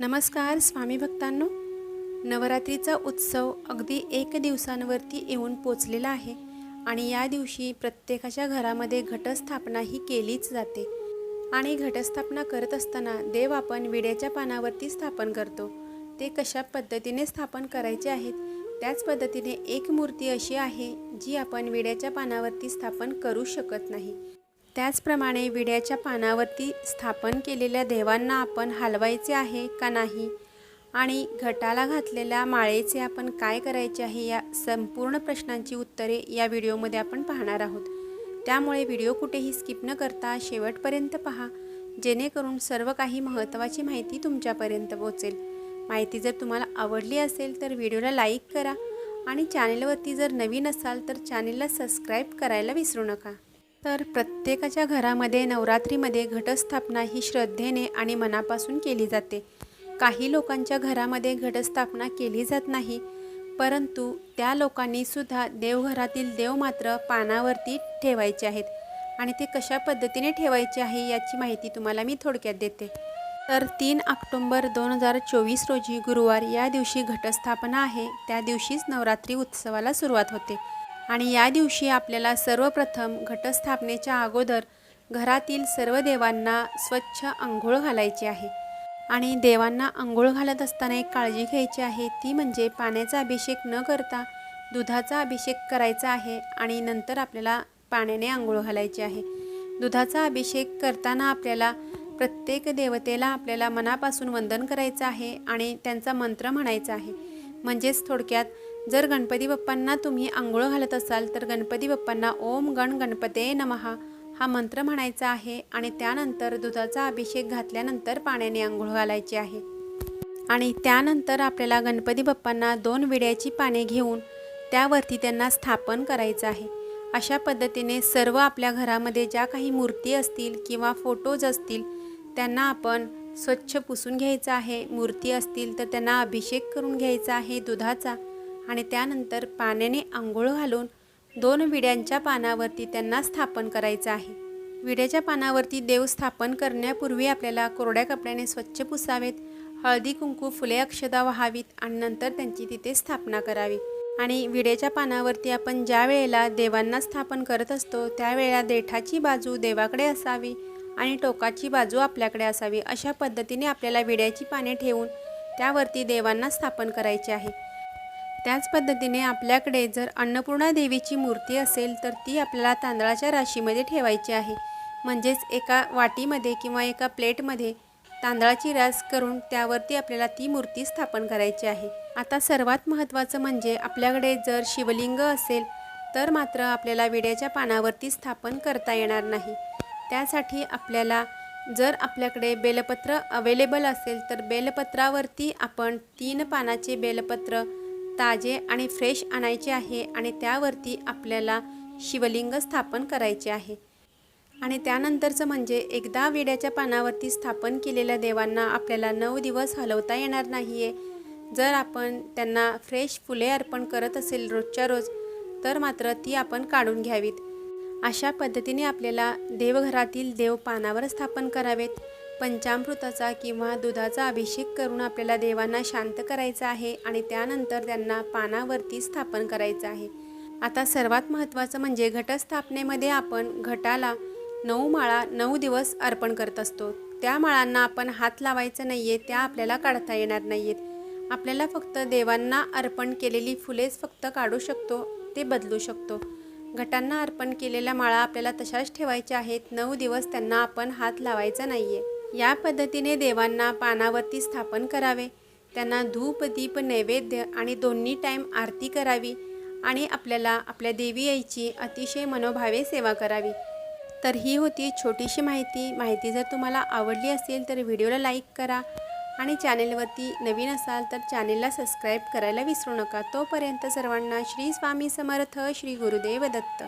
नमस्कार स्वामी भक्तांनो. नवरात्रीचा उत्सव अगदी एक दिवसांवरती येऊन पोचलेला आहे आणि या दिवशी प्रत्येकाच्या घरामध्ये घटस्थापना ही केलीच जाते. आणि घटस्थापना करत असताना देव आपण विड्याच्या पानावरती स्थापन करतो. ते कशा पद्धतीने स्थापन करायचे आहेत? त्याच पद्धतीने एक मूर्ती अशी आहे जी आपण विड्याच्या पानावरती स्थापन करू शकत नाही. त्याचप्रमाणे विड्याच्या पानावरती स्थापन केलेल्या देवांना आपण हलवायचे आहे का नाही? आणि घटाला घातलेल्या माळेचे आपण काय करायचे आहे या संपूर्ण प्रश्नांची उत्तरे या व्हिडिओमध्ये आपण पाहणार आहोत. त्यामुळे व्हिडिओ कुठेही स्किप न करता शेवटपर्यंत पहा जेणेकरून सर्व काही महत्त्वाची माहिती तुमच्यापर्यंत पोहोचेल. माहिती जर तुम्हाला आवडली असेल तर व्हिडिओला लाईक करा आणि चॅनेलवरती जर नवीन असाल तर चॅनेलला सबस्क्राईब करायला विसरू नका. तर प्रत्येकाच्या घरामध्ये नवरात्रीमध्ये घटस्थापना ही श्रद्धेने आणि मनापासून केली जाते. काही लोकांच्या घरामध्ये घटस्थापना केली जात नाही परंतु त्या लोकांनीसुद्धा देवघरातील देव मात्र पानावरती ठेवायचे आहेत. आणि ते कशा पद्धतीने ठेवायचे आहे याची माहिती तुम्हाला मी थोडक्यात देते. तर तीन ऑक्टोंबर दोन हजार चोवीस रोजी गुरुवार या दिवशी घटस्थापना आहे. त्या दिवशीच नवरात्री उत्सवाला सुरुवात होते. आणि या दिवशी आपल्याला सर्वप्रथम घटस्थापनेच्या अगोदर घरातील सर्व देवांना स्वच्छ आंघोळ घालायची आहे. आणि देवांना आंघोळ घालत असताना एक काळजी घ्यायची आहे ती म्हणजे पाण्याचा अभिषेक न करता दुधाचा अभिषेक करायचा आहे आणि नंतर आपल्याला पाण्याने आंघोळ घालायची आहे. दुधाचा अभिषेक करताना आपल्याला प्रत्येक देवतेला आपल्याला मनापासून वंदन करायचं आहे आणि त्यांचा मंत्र म्हणायचा आहे. म्हणजेच थोडक्यात जर गणपती बाप्पांना तुम्ही आंघोळ घालत असाल तर गणपती बाप्पांना ओम गण गणपते नमहा हा मंत्र म्हणायचा आहे आणि त्यानंतर दुधाचा अभिषेक घातल्यानंतर पाण्याने आंघोळ घालायची आहे. आणि त्यानंतर आपल्याला गणपती बाप्पांना दोन विड्याची पाने घेऊन त्यावरती त्यांना स्थापन करायचं आहे. अशा पद्धतीने सर्व आपल्या घरामध्ये ज्या काही मूर्ती असतील किंवा फोटोज असतील त्यांना आपण स्वच्छ पुसून घ्यायचं आहे. मूर्ती असतील तर त्यांना अभिषेक करून घ्यायचा आहे दुधाचा. आणि त्यानंतर पाण्याने आंघोळ घालून दोन विड्यांच्या पानावरती त्यांना स्थापन करायचं आहे. विड्याच्या पानावरती देव स्थापन करण्यापूर्वी आपल्याला कोरड्या कपड्याने स्वच्छ पुसावेत हळदी कुंकू फुले अक्षदा व्हावीत आणि नंतर त्यांची तिथे स्थापना करावी. आणि विड्याच्या पानावरती आपण ज्या वेळेला देवांना स्थापन करत असतो त्यावेळेला देठाची बाजू देवाकडे असावी आणि टोकाची बाजू आपल्याकडे असावी अशा पद्धतीने आपल्याला विड्याची पाने ठेवून त्यावरती देवांना स्थापन करायचे आहे. त्याच पद्धतीने आपल्याकडे जर अन्नपूर्णा देवीची मूर्ती असेल तर ती आपल्याला तांदळाच्या राशीमध्ये ठेवायची आहे. म्हणजेच एका वाटीमध्ये किंवा एका प्लेटमध्ये तांदळाची रास करून त्यावरती आपल्याला ती मूर्ती स्थापन करायची आहे. आता सर्वात महत्त्वाचं म्हणजे आपल्याकडे जर शिवलिंग असेल तर मात्र आपल्याला विड्याच्या पानावरती स्थापन करता येणार नाही. त्यासाठी आपल्याला जर आपल्याकडे बेलपत्र अवेलेबल असेल तर बेलपत्रावरती आपण तीन पानाचे बेलपत्र ताजे आणि फ्रेश आणायचे आहे आणि त्यावरती आपल्याला शिवलिंग स्थापन करायचे आहे. आणि त्यानंतरचं म्हणजे एकदा विड्याच्या पानावरती स्थापन केलेल्या देवांना आपल्याला नऊ दिवस हलवता येणार नाही आहे जर आपण त्यांना फ्रेश फुले अर्पण करत असेल रोजच्या रोज तर मात्र ती आपण काढून घ्यावीत. अशा पद्धतीने आपल्याला देवघरातील देव पानावर स्थापन करावेत. पंचामृताचा किंवा दुधाचा अभिषेक करून आपल्याला देवांना शांत करायचं आहे आणि त्यानंतर त्यांना पानावरती स्थापन करायचं आहे. आता सर्वात महत्त्वाचं म्हणजे घटस्थापनेमध्ये आपण घटाला नऊ माळा नऊ दिवस अर्पण करत असतो. त्या माळांना आपण हात लावायचं नाही आहे त्या आपल्याला काढता येणार नाही आहेत आपल्याला फक्त देवांना अर्पण केलेली फुलेच फक्त काढू शकतो ते बदलू शकतो. घटांना अर्पण केलेल्या माळा आपल्याला तशाच ठेवायच्या आहेत नऊ दिवस त्यांना आपण हात लावायचा नाही आहे या पद्धतीने देवांना पानावरती स्थापन करावे. त्यांना धूप दीप नैवेद्य आणि दोन्ही टाईम आरती करावी आणि आपल्याला आपल्या देवी आईची अतिशय मनोभावे सेवा करावी. तर ही होती छोटीशी माहिती. माहिती जर तुम्हाला आवडली असेल तर व्हिडिओला लाईक करा आणि चॅनेलवरती नवीन असाल तर चॅनेलला सबस्क्राईब करायला विसरू नका. तोपर्यंत सर्वांना श्री स्वामी समर्थ श्री गुरुदेव दत्त.